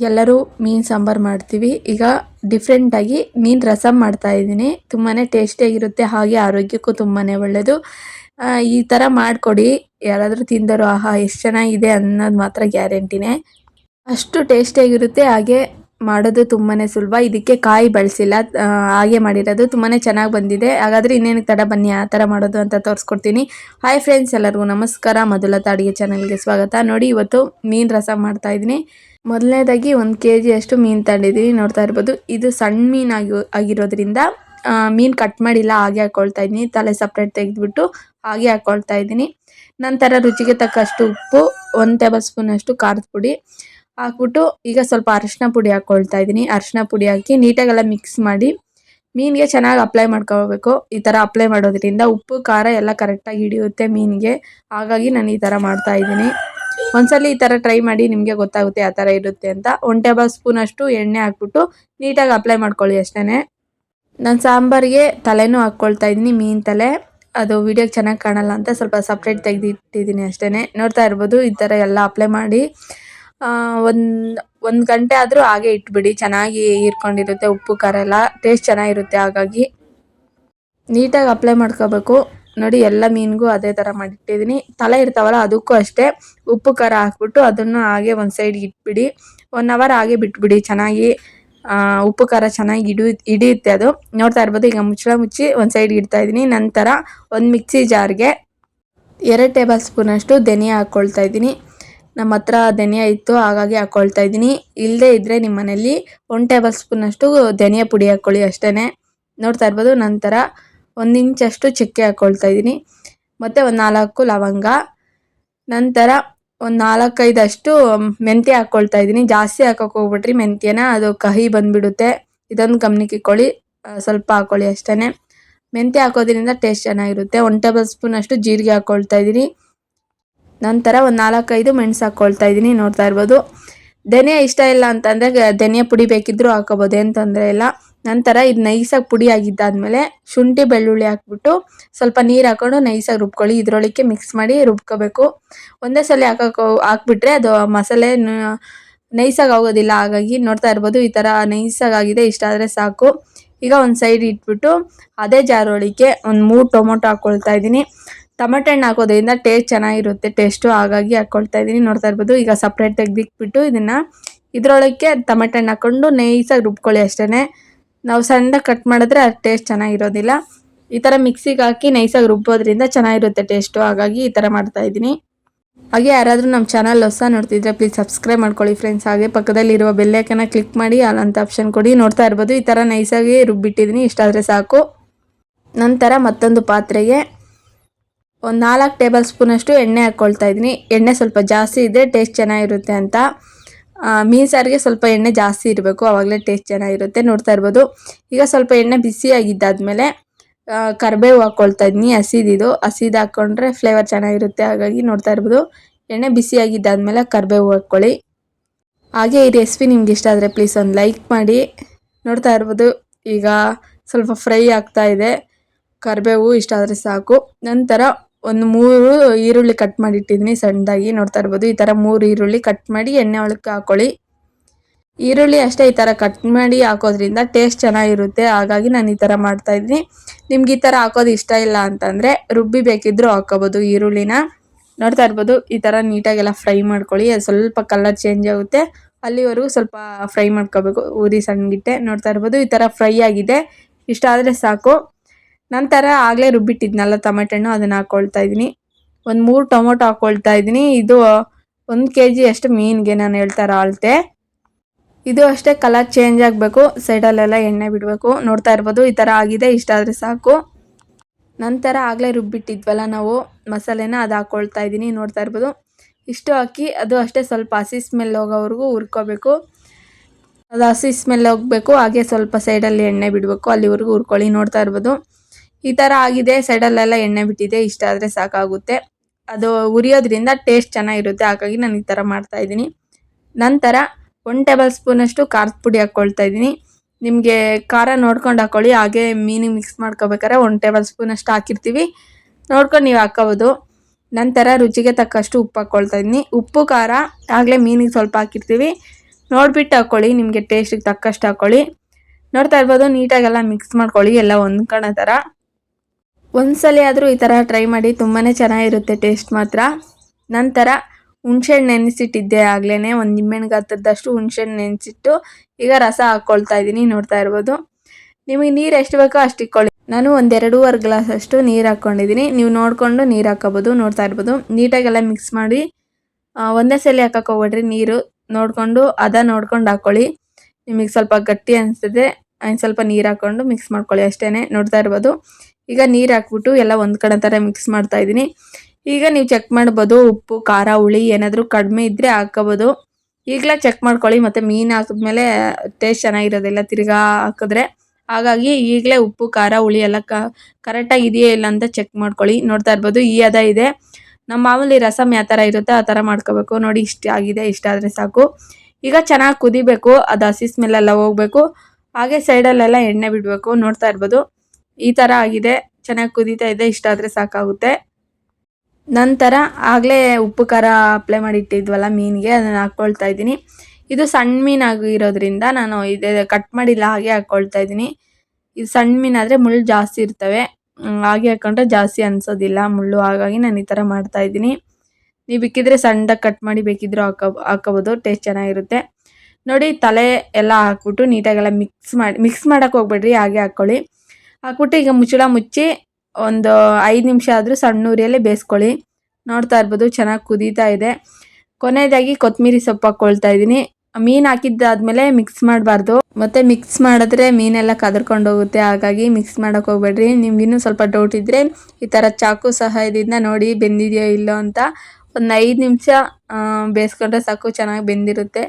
ಎಲ್ಲರೂ ಮೀನು ಸಾಂಬಾರು ಮಾಡ್ತೀವಿ. ಈಗ ಡಿಫ್ರೆಂಟಾಗಿ ಮೀನು ರಸಂ ಮಾಡ್ತಾ ಇದ್ದೀನಿ. ತುಂಬಾ ಟೇಸ್ಟಿಯಾಗಿರುತ್ತೆ ಹಾಗೆ ಆರೋಗ್ಯಕ್ಕೂ ತುಂಬಾ ಒಳ್ಳೆಯದು ಈ ಥರ ಮಾಡಿಕೊಡಿ. ಯಾರಾದರೂ ತಿಂದರು, ಆಹಾ, ಎಷ್ಟು ಚೆನ್ನಾಗಿದೆ ಅನ್ನೋದು ಮಾತ್ರ ಗ್ಯಾರಂಟಿನೇ. ಅಷ್ಟು ಟೇಸ್ಟಿಯಾಗಿರುತ್ತೆ ಹಾಗೆ ಮಾಡೋದು ತುಂಬಾ ಸುಲಭ. ಇದಕ್ಕೆ ಕಾಯಿ ಬಳಸಿಲ್ಲ. ಹಾಗೆ ಮಾಡಿರೋದು ತುಂಬಾ ಚೆನ್ನಾಗಿ ಬಂದಿದೆ. ಹಾಗಾದರೆ ಇನ್ನೇನು ತಡ ಬನ್ನಿ, ಆ ಥರ ಮಾಡೋದು ಅಂತ ತೋರಿಸ್ಕೊಡ್ತೀನಿ. ಹಾಯ್ ಫ್ರೆಂಡ್ಸ್ ಎಲ್ಲರಿಗೂ ನಮಸ್ಕಾರ. ಮಧುಲತಾ ಅಡುಗೆ ಚಾನಲ್ಗೆ ಸ್ವಾಗತ. ನೋಡಿ, ಇವತ್ತು ಮೀನು ರಸ ಮಾಡ್ತಾ ಇದ್ದೀನಿ. ಮೊದಲನೇದಾಗಿ ಒಂದು ಕೆ ಜಿಯಷ್ಟು ಮೀನು ತಂದಿದ್ದೀನಿ. ನೋಡ್ತಾ ಇರ್ಬೋದು. ಇದು ಸಣ್ಣ ಮೀನು ಆಗಿ ಆಗಿರೋದ್ರಿಂದ ಮೀನು ಕಟ್ ಮಾಡಿಲ್ಲ, ಹಾಗೆ ಹಾಕ್ಕೊಳ್ತಾ ಇದ್ದೀನಿ. ತಲೆ ಸಪ್ರೇಟ್ ತೆಗೆದುಬಿಟ್ಟು ಹಾಗೆ ಹಾಕ್ಕೊಳ್ತಾ ಇದ್ದೀನಿ. ನಂತರ ರುಚಿಗೆ ತಕ್ಕಷ್ಟು ಉಪ್ಪು, ಒಂದು ಟೇಬಲ್ ಸ್ಪೂನ್ ಅಷ್ಟು ಖಾರದ ಪುಡಿ. ಹಾಕ್ಬಿಟ್ಟು ಈಗ ಸ್ವಲ್ಪ ಅರಿಶಿನ ಪುಡಿ ಹಾಕ್ಕೊಳ್ತಾ ಇದ್ದೀನಿ. ಅರಿಶಿನ ಪುಡಿ ಹಾಕಿ ನೀಟಾಗೆಲ್ಲ ಮಿಕ್ಸ್ ಮಾಡಿ ಮೀನಿಗೆ ಚೆನ್ನಾಗಿ ಅಪ್ಲೈ ಮಾಡ್ಕೋಬೇಕು. ಈ ಥರ ಅಪ್ಲೈ ಮಾಡೋದ್ರಿಂದ ಉಪ್ಪು, ಖಾರ ಎಲ್ಲ ಕರೆಕ್ಟಾಗಿ ಹಿಡಿಯುತ್ತೆ ಮೀನಿಗೆ. ಹಾಗಾಗಿ ನಾನು ಈ ಥರ ಮಾಡ್ತಾ ಇದ್ದೀನಿ. ಒಂದ್ಸಲ ಈ ಥರ ಟ್ರೈ ಮಾಡಿ ನಿಮಗೆ ಗೊತ್ತಾಗುತ್ತೆ ಆ ಥರ ಇರುತ್ತೆ ಅಂತ. ಒನ್ ಟೇಬಲ್ ಸ್ಪೂನ್ ಅಷ್ಟು ಎಣ್ಣೆ ಹಾಕ್ಬಿಟ್ಟು ನೀಟಾಗಿ ಅಪ್ಲೈ ಮಾಡ್ಕೊಳ್ಳಿ ಅಷ್ಟೇ ನಾನು ಸಾಂಬಾರಿಗೆ ತಲೆನೂ ಹಾಕ್ಕೊಳ್ತಾ ಇದ್ದೀನಿ ಮೀನು ತಲೆ. ಅದು ವಿಡಿಯೋಗೆ ಚೆನ್ನಾಗಿ ಕಾಣಲ್ಲ ಅಂತ ಸ್ವಲ್ಪ ಸಪ್ರೇಟ್ ತೆಗೆದಿಟ್ಟಿದ್ದೀನಿ ಅಷ್ಟೇ ನೋಡ್ತಾ ಇರ್ಬೋದು ಈ ಥರ ಎಲ್ಲ ಅಪ್ಲೈ ಮಾಡಿ. ಒಂದು ಒಂದು ಗಂಟೆ ಆದರೂ ಹಾಗೆ ಇಟ್ಬಿಡಿ. ಚೆನ್ನಾಗಿ ಹೀರ್ಕೊಂಡಿರುತ್ತೆ ಉಪ್ಪು, ಖಾರ ಎಲ್ಲ. ಟೇಸ್ಟ್ ಚೆನ್ನಾಗಿರುತ್ತೆ, ಹಾಗಾಗಿ. ನೀಟಾಗಿ ಅಪ್ಲೈ ಮಾಡ್ಕೋಬೇಕು. ನೋಡಿ, ಎಲ್ಲ ಮೀನಿಗೂ ಅದೇ ಥರ ಮಾಡಿಟ್ಟಿದ್ದೀನಿ. ತಲೆ ಇರ್ತಾವಲ್ಲ, ಅದಕ್ಕೂ ಅಷ್ಟೇ. ಉಪ್ಪು, ಖಾರ ಹಾಕ್ಬಿಟ್ಟು ಅದನ್ನು ಹಾಗೆ ಒಂದು ಸೈಡ್ ಇಟ್ಬಿಡಿ. ಒನ್ ಅವರ್ ಹಾಗೆ ಬಿಟ್ಬಿಡಿ. ಚೆನ್ನಾಗಿ ಉಪ್ಪು, ಖಾರ ಚೆನ್ನಾಗಿ ಹಿಡಿ, ಹಿಡಿಯುತ್ತೆ ಅದು. ನೋಡ್ತಾ ಇರ್ಬೋದು, ಈಗ ಮುಚ್ಚಳ ಮುಚ್ಚಿ ಒಂದು ಸೈಡ್ ಇಡ್ತಾ ಇದ್ದೀನಿ. ನಂತರ ಒಂದು ಮಿಕ್ಸಿ ಜಾರ್ಗೆ ಎರಡು ಟೇಬಲ್ ಸ್ಪೂನಷ್ಟು ಧನಿಯಾ ಹಾಕ್ಕೊಳ್ತಾ ಇದ್ದೀನಿ. ನಮ್ಮ ಹತ್ರ ಧನಿಯಾ ಇತ್ತು, ಹಾಗಾಗಿ ಹಾಕ್ಕೊಳ್ತಾ ಇದ್ದೀನಿ. ಇಲ್ಲದೇ ಇದ್ದರೆ ನಿಮ್ಮ ಮನೇಲಿ ಒನ್ ಟೇಬಲ್ ಸ್ಪೂನಷ್ಟು ಧನಿಯಾ ಪುಡಿ ಹಾಕ್ಕೊಳ್ಳಿ ಅಷ್ಟೇ ನೋಡ್ತಾ ಇರ್ಬೋದು, ನಂತರ ಒಂದು ಇಂಚಷ್ಟು ಚಕ್ಕೆ ಹಾಕ್ಕೊಳ್ತಾ ಇದ್ದೀನಿ. ಮತ್ತು ಒಂದು ನಾಲ್ಕು ಲವಂಗ. ನಂತರ ಒಂದು ನಾಲ್ಕೈದಷ್ಟು ಮೆಂತ್ಯ ಹಾಕ್ಕೊಳ್ತಾ ಇದ್ದೀನಿ. ಜಾಸ್ತಿ ಹಾಕೋಕೆ ಹೋಗ್ಬಿಟ್ರಿ ಮೆಂತ್ಯನ, ಅದು ಕಹಿ ಬಂದುಬಿಡುತ್ತೆ. ಇದೊಂದು ಗಮನಕ್ಕೆ ಇಕ್ಕೊಳ್ಳಿ ಸ್ವಲ್ಪ ಹಾಕ್ಕೊಳ್ಳಿ ಅಷ್ಟೇ ಮೆಂತ್ಯ ಹಾಕೋದ್ರಿಂದ ಟೇಸ್ಟ್ ಚೆನ್ನಾಗಿರುತ್ತೆ. ಒನ್ ಟೇಬಲ್ ಸ್ಪೂನ್ ಅಷ್ಟು ಜೀರಿಗೆ ಹಾಕ್ಕೊಳ್ತಾ ಇದ್ದೀನಿ. ನಂತರ ಒಂದು ನಾಲ್ಕೈದು ಮೆಣಸು ಹಾಕ್ಕೊಳ್ತಾ ಇದ್ದೀನಿ ನೋಡ್ತಾ ಇರ್ಬೋದು. ಧನಿಯಾ ಇಷ್ಟ ಇಲ್ಲ ಅಂತಂದರೆ ಧನಿಯಾ ಪುಡಿ ಬೇಕಿದ್ದರೂ ಹಾಕೋಬೋದು, ಏನು ತೊಂದರೆ ಇಲ್ಲ. ನಂತರ ಇದು ನೈಸಾಗಿ ಪುಡಿ ಆಗಿದ್ದಾದ್ಮೇಲೆ ಶುಂಠಿ ಬೆಳ್ಳುಳ್ಳಿ ಹಾಕ್ಬಿಟ್ಟು ಸ್ವಲ್ಪ ನೀರು ಹಾಕ್ಕೊಂಡು ನೈಸಾಗಿ ರುಬ್ಕೊಳ್ಳಿ, ಇದರೊಳಕ್ಕೆ ಮಿಕ್ಸ್ ಮಾಡಿ ರುಬ್ಕೋಬೇಕು. ಒಂದೇ ಸಲ ಹಾಕೋ ಹಾಕ್ಬಿಟ್ರೆ ಅದು ಮಸಾಲೆ ನೈಸಾಗಿ ಆಗೋದಿಲ್ಲ, ಹಾಗಾಗಿ ನೋಡ್ತಾ ಇರ್ಬೋದು ಈ ಥರ ನೈಸಾಗಿ ಆಗಿದೆ, ಇಷ್ಟ ಆದರೆ ಸಾಕು. ಈಗ ಒಂದು ಸೈಡ್ ಇಟ್ಬಿಟ್ಟು ಅದೇ ಜಾರೊಳಗೆ ಒಂದು ಮೂರು ಟೊಮೊಟೊ ಹಾಕ್ಕೊಳ್ತಾ ಇದ್ದೀನಿ ಟೊಮೆಟೊ ಹಣ್ಣು ಹಾಕೋದ್ರಿಂದ ಟೇಸ್ಟ್ ಚೆನ್ನಾಗಿರುತ್ತೆ. ಟೇಸ್ಟು ಹಾಗಾಗಿ ಹಾಕ್ಕೊಳ್ತಾ ಇದ್ದೀನಿ ನೋಡ್ತಾ ಇರ್ಬೋದು. ಈಗ ಸಪ್ರೇಟ್ ತೆಗ್ದಿಕ್ಬಿಟ್ಟು ಇದನ್ನು ಇದರೊಳಕ್ಕೆ ಟೊಮೆಟೊ ಹಣ್ಣು ಹಾಕ್ಕೊಂಡು ನೈಸಾಗಿ ರುಬ್ಕೊಳ್ಳಿ ಅಷ್ಟೇ ನಾವು ಸಣ್ಣದಾಗಿ ಕಟ್ ಮಾಡಿದ್ರೆ ಅದು ಟೇಸ್ಟ್ ಚೆನ್ನಾಗಿರೋದಿಲ್ಲ. ಈ ಥರ ಮಿಕ್ಸಿಗೆ ಹಾಕಿ ನೈಸಾಗಿ ರುಬ್ಬೋದ್ರಿಂದ ಚೆನ್ನಾಗಿರುತ್ತೆ ಟೇಸ್ಟು ಹಾಗಾಗಿ ಈ ಥರ ಮಾಡ್ತಾ ಇದ್ದೀನಿ ಹಾಗೆ ಯಾರಾದರೂ ನಮ್ಮ ಚಾನಲ್ ಹೊಸ ನೋಡ್ತಿದ್ರೆ ಪ್ಲೀಸ್ ಸಬ್ಸ್ಕ್ರೈಬ್ ಮಾಡ್ಕೊಳ್ಳಿ ಫ್ರೆಂಡ್ಸ್ ಹಾಗೆ ಪಕ್ಕದಲ್ಲಿರುವ ಬೆಲ್ಲೈಕನ್ನ ಕ್ಲಿಕ್ ಮಾಡಿ ಅಲ್ಲಂತ ಆಪ್ಷನ್ ಕೊಡಿ. ನೋಡ್ತಾ ಇರ್ಬೋದು. ಈ ಥರ ನೈಸಾಗಿ ರುಬ್ಬಿಟ್ಟಿದ್ದೀನಿ ಇಷ್ಟಾದರೆ ಸಾಕು. ನಂತರ ಮತ್ತೊಂದು ಪಾತ್ರೆಗೆ ಒಂದು ನಾಲ್ಕು ಟೇಬಲ್ ಸ್ಪೂನಷ್ಟು ಎಣ್ಣೆ ಹಾಕ್ಕೊಳ್ತಾ ಇದ್ದೀನಿ. ಎಣ್ಣೆ ಸ್ವಲ್ಪ ಜಾಸ್ತಿ ಇದ್ದರೆ ಟೇಸ್ಟ್ ಚೆನ್ನಾಗಿರುತ್ತೆ ಅಂತ. ಮೀನು ಸಾರಿಗೆ ಸ್ವಲ್ಪ ಎಣ್ಣೆ ಜಾಸ್ತಿ ಇರಬೇಕು ಆವಾಗಲೇ ಟೇಸ್ಟ್ ಚೆನ್ನಾಗಿರುತ್ತೆ ನೋಡ್ತಾ ಇರ್ಬೋದು. ಈಗ ಸ್ವಲ್ಪ ಎಣ್ಣೆ ಬಿಸಿಯಾಗಿದ್ದಾದಮೇಲೆ ಕರಿಬೇವು ಹಾಕ್ಕೊಳ್ತಾ ಇದ್ದೀನಿ ಹಸಿದಿದು ಹಸಿದು ಹಾಕ್ಕೊಂಡ್ರೆ ಫ್ಲೇವರ್ ಚೆನ್ನಾಗಿರುತ್ತೆ, ಹಾಗಾಗಿ ನೋಡ್ತಾ ಇರ್ಬೋದು. ಎಣ್ಣೆ ಬಿಸಿಯಾಗಿದ್ದಾದಮೇಲೆ ಕರಿಬೇವು ಹಾಕ್ಕೊಳ್ಳಿ ಹಾಗೆ ಈ ರೆಸಿಪಿ ನಿಮ್ಗೆ ಇಷ್ಟ ಆದರೆ ಪ್ಲೀಸ್ ಒಂದು ಲೈಕ್ ಮಾಡಿ. ನೋಡ್ತಾ ಇರ್ಬೋದು, ಈಗ ಸ್ವಲ್ಪ ಫ್ರೈ ಆಗ್ತಾ ಇದೆ. ಕರಿಬೇವು ಇಷ್ಟ ಆದರೆ ಸಾಕು. ನಂತರ ಒಂದು ಮೂರು ಈರುಳ್ಳಿ ಕಟ್ ಮಾಡಿ ಇಟ್ಟಿದ್ದೀನಿ ಸಣ್ಣದಾಗಿ ನೋಡ್ತಾ ಇರ್ಬೋದು. ಈ ಥರ ಮೂರು ಈರುಳ್ಳಿ ಕಟ್ ಮಾಡಿ ಎಣ್ಣೆ ಒಳಕ್ಕೆ ಹಾಕೊಳ್ಳಿ. ಈರುಳ್ಳಿ ಅಷ್ಟೇ ಈ ಥರ ಕಟ್ ಮಾಡಿ ಹಾಕೋದ್ರಿಂದ ಟೇಸ್ಟ್ ಚೆನ್ನಾಗಿರುತ್ತೆ. ಹಾಗಾಗಿ ನಾನು ಈ ಥರ ಮಾಡ್ತಾ ಇದ್ದೀನಿ. ನಿಮ್ಗೆ ಈ ಥರ ಹಾಕೋದು ಇಷ್ಟ ಇಲ್ಲ ಅಂತಂದರೆ ರುಬ್ಬಿ ಬೇಕಿದ್ದರೂ ಹಾಕೋಬೋದು ಈರುಳ್ಳಿನ. ನೋಡ್ತಾ ಇರ್ಬೋದು, ಈ ಥರ ನೀಟಾಗೆಲ್ಲ ಫ್ರೈ ಮಾಡ್ಕೊಳ್ಳಿ. ಅದು ಸ್ವಲ್ಪ ಕಲರ್ ಚೇಂಜ್ ಆಗುತ್ತೆ. ಅಲ್ಲಿವರೆಗೂ ಸ್ವಲ್ಪ ಫ್ರೈ ಮಾಡ್ಕೋಬೇಕು. ಉರಿ ಸಣ್ಣಗಿಟ್ಟೆ ನೋಡ್ತಾ ಇರ್ಬೋದು. ಈ ಥರ ಫ್ರೈ ಆಗಿದೆ. ಇಷ್ಟ ಆದರೆ ಸಾಕು. ನಂತರ ಆಗಲೇ ರುಬ್ಬಿಟ್ಟಿದ್ನಲ್ಲ ಟೊಮೆಟೊ ಹಣ್ಣು, ಅದನ್ನು ಹಾಕ್ಕೊಳ್ತಾ ಇದ್ದೀನಿ. ಒಂದು ಮೂರು ಟೊಮೊಟೊ ಹಾಕ್ಕೊಳ್ತಾ ಇದ್ದೀನಿ. ಇದು ಒಂದು ಕೆ ಜಿ ಅಷ್ಟು ಮೀನಿಗೆ ನಾನು ಹೇಳ್ತಾರ ಅಳತೆ. ಇದು ಅಷ್ಟೇ ಕಲರ್ ಚೇಂಜ್ ಆಗಬೇಕು. ಸೈಡಲ್ಲೆಲ್ಲ ಎಣ್ಣೆ ಬಿಡಬೇಕು. ನೋಡ್ತಾ ಇರ್ಬೋದು, ಈ ಥರ ಆಗಿದೆ, ಇಷ್ಟ ಆದರೆ ಸಾಕು. ನಂತರ ಆಗಲೇ ರುಬ್ಬಿಟ್ಟಿದ್ವಲ್ಲ ನಾವು, ಮಸಾಲೆನ ಅದು ಹಾಕ್ಕೊಳ್ತಾ ಇದ್ದೀನಿ, ನೋಡ್ತಾ ಇರ್ಬೋದು. ಇಷ್ಟು ಹಾಕಿ, ಅದು ಅಷ್ಟೇ ಸ್ವಲ್ಪ ಹಸಿ ಸ್ಮೆಲ್ ಹೋಗೋವರೆಗೂ ಹುರ್ಕೋಬೇಕು. ಅದು ಹಸಿ ಸ್ಮೆಲ್ ಹೋಗಬೇಕು, ಹಾಗೆ ಸ್ವಲ್ಪ ಸೈಡಲ್ಲಿ ಎಣ್ಣೆ ಬಿಡಬೇಕು, ಅಲ್ಲಿವರೆಗೂ ಹುರ್ಕೊಳ್ಳಿ, ನೋಡ್ತಾ ಇರ್ಬೋದು. ಈ ಥರ ಆಗಿದೆ. ಸೈಡಲ್ಲೆಲ್ಲ ಎಣ್ಣೆ ಬಿಟ್ಟಿದೆ. ಇಷ್ಟ ಆದರೆ ಸಾಕಾಗುತ್ತೆ. ಅದು ಉರಿಯೋದ್ರಿಂದ ಟೇಸ್ಟ್ ಚೆನ್ನಾಗಿರುತ್ತೆ. ಹಾಗಾಗಿ ನಾನು ಈ ಥರ ಮಾಡ್ತಾ ಇದ್ದೀನಿ. ನಂತರ ಒನ್ ಟೇಬಲ್ ಸ್ಪೂನಷ್ಟು ಖಾರದ ಪುಡಿ ಹಾಕ್ಕೊಳ್ತಾ ಇದ್ದೀನಿ. ನಿಮಗೆ ಖಾರ ನೋಡ್ಕೊಂಡು ಹಾಕ್ಕೊಳ್ಳಿ ಹಾಗೆ ಮೀನಿಗೆ ಮಿಕ್ಸ್ ಮಾಡ್ಕೋಬೇಕಾದ್ರೆ ಒನ್ ಟೇಬಲ್ ಸ್ಪೂನಷ್ಟು ಹಾಕಿರ್ತೀವಿ. ನೋಡ್ಕೊಂಡು ನೀವು ಹಾಕೋಬೋದು ನಂತರ ರುಚಿಗೆ ತಕ್ಕಷ್ಟು ಉಪ್ಪು ಹಾಕ್ಕೊಳ್ತಾ ಇದ್ದೀನಿ. ಉಪ್ಪು, ಖಾರ ಆಗಲೇ ಮೀನಿಗೆ ಸ್ವಲ್ಪ ಹಾಕಿರ್ತೀವಿ. ನೋಡ್ಬಿಟ್ಟು ಹಾಕ್ಕೊಳ್ಳಿ ನಿಮಗೆ ಟೇಸ್ಟಿಗೆ ತಕ್ಕಷ್ಟು ಹಾಕ್ಕೊಳ್ಳಿ ನೋಡ್ತಾ ಇರ್ಬೋದು. ನೀಟಾಗೆಲ್ಲ ಮಿಕ್ಸ್ ಮಾಡ್ಕೊಳ್ಳಿ. ಎಲ್ಲ ಹೊಂದ್ಕೊಳ್ಳೋ ಥರ ಒಂದ್ಸಲಿ ಆದರೂ ಈ ಥರ ಟ್ರೈ ಮಾಡಿ ತುಂಬಾ ಚೆನ್ನಾಗಿರುತ್ತೆ ಟೇಸ್ಟ್ ಮಾತ್ರ. ನಂತರ ಹುಣ್ಸೆಹಣ್ಣು ನೆನೆಸಿಟ್ಟಿದ್ದೆ ಆಗ್ಲೇ ಒಂದು ನಿಂಬೆಹಣ್ಣು ಗಾತ್ರದಷ್ಟು ಹುಣ್ಸೆಹಣ್ಣು ನೆನೆಸಿಟ್ಟು ಈಗ ರಸ ಹಾಕ್ಕೊಳ್ತಾ ಇದ್ದೀನಿ, ನೋಡ್ತಾ ಇರ್ಬೋದು. ನಿಮಗೆ ನೀರು ಎಷ್ಟು ಬೇಕೋ ಅಷ್ಟು ಇಟ್ಕೊಳ್ಳಿ ನಾನು ಒಂದು ಎರಡೂವರೆ ಗ್ಲಾಸ್ ಅಷ್ಟು ನೀರು ಹಾಕ್ಕೊಂಡಿದ್ದೀನಿ. ನೀವು ನೋಡಿಕೊಂಡು ನೀರು ಹಾಕೋಬೋದು ನೋಡ್ತಾ ಇರ್ಬೋದು. ನೀಟಾಗೆಲ್ಲ ಮಿಕ್ಸ್ ಮಾಡಿ ಒಂದೇ ಸಲ ಹಾಕಕ್ಕೆ ಹೋಗ್ಬೇಡ್ರಿ ನೀರು. ನೋಡಿಕೊಂಡು ಅದ ನೋಡ್ಕೊಂಡು ಹಾಕ್ಕೊಳ್ಳಿ. ನಿಮಗೆ ಸ್ವಲ್ಪ ಗಟ್ಟಿ ಅನಿಸ್ತದೆ ಸ್ವಲ್ಪ ನೀರು ಹಾಕ್ಕೊಂಡು ಮಿಕ್ಸ್ ಮಾಡ್ಕೊಳ್ಳಿ ಅಷ್ಟೇ ನೋಡ್ತಾ ಇರ್ಬೋದು. ಈಗ ನೀರು ಹಾಕ್ಬಿಟ್ಟು ಎಲ್ಲ ಒಂದು ಕಡೆ ಥರ ಮಿಕ್ಸ್ ಮಾಡ್ತಾ ಇದ್ದೀನಿ. ಈಗ ನೀವು ಚೆಕ್ ಮಾಡ್ಬೋದು ಉಪ್ಪು, ಖಾರ, ಹುಳಿ ಏನಾದರೂ ಕಡಿಮೆ ಇದ್ದರೆ ಹಾಕೋಬೋದು. ಈಗಲೇ ಚೆಕ್ ಮಾಡ್ಕೊಳ್ಳಿ ಮತ್ತು ಮೀನು ಹಾಕಿದ್ಮೇಲೆ ಟೇಸ್ಟ್ ಚೆನ್ನಾಗಿರೋದಿಲ್ಲ ತಿರ್ಗಾ ಹಾಕಿದ್ರೆ. ಹಾಗಾಗಿ ಈಗಲೇ ಉಪ್ಪು, ಖಾರ, ಹುಳಿ ಎಲ್ಲ ಕರೆಕ್ಟಾಗಿ ಇದೆಯೇ ಇಲ್ಲ ಅಂತ ಚೆಕ್ ಮಾಡ್ಕೊಳ್ಳಿ. ನೋಡ್ತಾ ಇರ್ಬೋದು ಈ ಅದ ಇದೆ. ನಮ್ಮ ಮಾಮೂಲಿ ರಸಮ್ ಯಾವ ಥರ ಇರುತ್ತೆ ಆ ಥರ ಮಾಡ್ಕೋಬೇಕು. ನೋಡಿ ಇಷ್ಟ ಆಗಿದೆ, ಇಷ್ಟ ಆದರೆ ಸಾಕು. ಈಗ ಚೆನ್ನಾಗಿ ಕುದಿಬೇಕು. ಅದು ಹಸಿ ಸ್ಮೆಲ್ಲೆಲ್ಲ ಹೋಗ್ಬೇಕು. ಹಾಗೆ ಸೈಡಲ್ಲೆಲ್ಲ ಎಣ್ಣೆ ಬಿಡಬೇಕು. ನೋಡ್ತಾ ಇರ್ಬೋದು. ಈ ಥರ ಆಗಿದೆ, ಚೆನ್ನಾಗಿ ಕುದೀತಾ ಇದೆ, ಇಷ್ಟ ಆದರೆ ಸಾಕಾಗುತ್ತೆ. ನಂತರ ಆಗಲೇ ಉಪ್ಪು ಖಾರ ಅಪ್ಲೈ ಮಾಡಿ ಇಟ್ಟಿದ್ವಲ್ಲ ಮೀನಿಗೆ, ಅದನ್ನು ಹಾಕ್ಕೊಳ್ತಾ ಇದ್ದೀನಿ. ಇದು ಸಣ್ಣ ಮೀನಾಗಿರೋದ್ರಿಂದ ನಾನು ಇದೆ ಕಟ್ ಮಾಡಿಲ್ಲ, ಹಾಗೆ ಹಾಕ್ಕೊಳ್ತಾ ಇದ್ದೀನಿ. ಇದು ಸಣ್ಣ ಮೀನಾದರೆ ಮುಳ್ಳು ಜಾಸ್ತಿ ಇರ್ತವೆ. ಹಾಗೆ ಹಾಕೊಂಡ್ರೆ ಜಾಸ್ತಿ ಅನ್ಸೋದಿಲ್ಲ, ಮುಳ್ಳು ಹಾಗಾಗಿ ನಾನು ಈ ಥರ ಮಾಡ್ತಾ ಇದ್ದೀನಿ. ನೀವು ಬೇಕಿದ್ರೆ ಸಣ್ಣದಾಗಿ ಕಟ್ ಮಾಡಿ ಬೇಕಿದ್ರೂ ಹಾಕೋ, ಹಾಕೋಬೋದು ಟೇಸ್ಟ್ ಚೆನ್ನಾಗಿರುತ್ತೆ. ನೋಡಿ, ತಲೆ ಎಲ್ಲ ಹಾಕ್ಬಿಟ್ಟು ನೀಟಾಗೆಲ್ಲ ಮಿಕ್ಸ್ ಮಾಡಿ ಮಿಕ್ಸ್ ಮಾಡೋಕೆ ಹೋಗ್ಬೇಡ್ರಿ, ಹಾಗೆ ಹಾಕ್ಕೊಳ್ಳಿ ಹಾಕ್ಬಿಟ್ಟು ಈಗ ಮುಚ್ಚಳ ಮುಚ್ಚಿ ಒಂದು ಐದು ನಿಮಿಷ ಆದರೂ ಸಣ್ಣ ಉರಿಯಲ್ಲೇ ಬೇಯಿಸ್ಕೊಳ್ಳಿ. ನೋಡ್ತಾ ಇರ್ಬೋದು ಚೆನ್ನಾಗಿ ಕುದೀತಾ ಇದೆ. ಕೊನೆಯದಾಗಿ ಕೊತ್ತಂಬರಿ ಸೊಪ್ಪು ಹಾಕ್ಕೊಳ್ತಾ ಇದ್ದೀನಿ. ಮೀನು ಹಾಕಿದ್ದಾದ್ಮೇಲೆ ಮಿಕ್ಸ್ ಮಾಡಬಾರ್ದು. ಮತ್ತೆ ಮಿಕ್ಸ್ ಮಾಡಿದ್ರೆ ಮೀನೆಲ್ಲ ಕದರ್ಕೊಂಡು ಹೋಗುತ್ತೆ. ಹಾಗಾಗಿ ಮಿಕ್ಸ್ ಮಾಡೋಕೆ ಹೋಗ್ಬೇಡ್ರಿ. ನಿಮ್ಗೆ ಇನ್ನೂ ಸ್ವಲ್ಪ ಡೌಟ್ ಇದ್ದರೆ ಈ ಥರ ಚಾಕು ಸಹಾಯದಿಂದ ನೋಡಿ ಬೆಂದಿದೆಯೋ ಇಲ್ಲೋ ಅಂತ ಒಂದು ಐದು ನಿಮಿಷ ಬೇಯಿಸ್ಕೊಂಡ್ರೆ ಸಾಕು, ಚೆನ್ನಾಗಿ ಬೆಂದಿರುತ್ತೆ.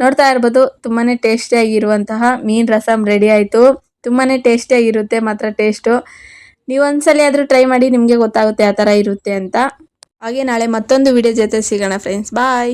ನೋಡ್ತಾ ಇರ್ಬೋದು ತುಂಬಾ ಟೇಸ್ಟಿಯಾಗಿರುವಂತಹ ಮೀನು ರಸಮ್ ರೆಡಿ ಆಯಿತು. ತುಂಬಾ ಟೇಸ್ಟಿಯಾಗಿರುತ್ತೆ ಮಾತ್ರ ಟೇಸ್ಟು ನೀವು ಒಂದ್ಸಲ ಆದರೂ ಟ್ರೈ ಮಾಡಿ ನಿಮಗೆ ಗೊತ್ತಾಗುತ್ತೆ ಆ ಥರ ಇರುತ್ತೆ ಅಂತ. ಹಾಗೆ ನಾಳೆ ಮತ್ತೊಂದು ವಿಡಿಯೋ ಜೊತೆ ಸಿಗೋಣ ಫ್ರೆಂಡ್ಸ್ ಬಾಯ್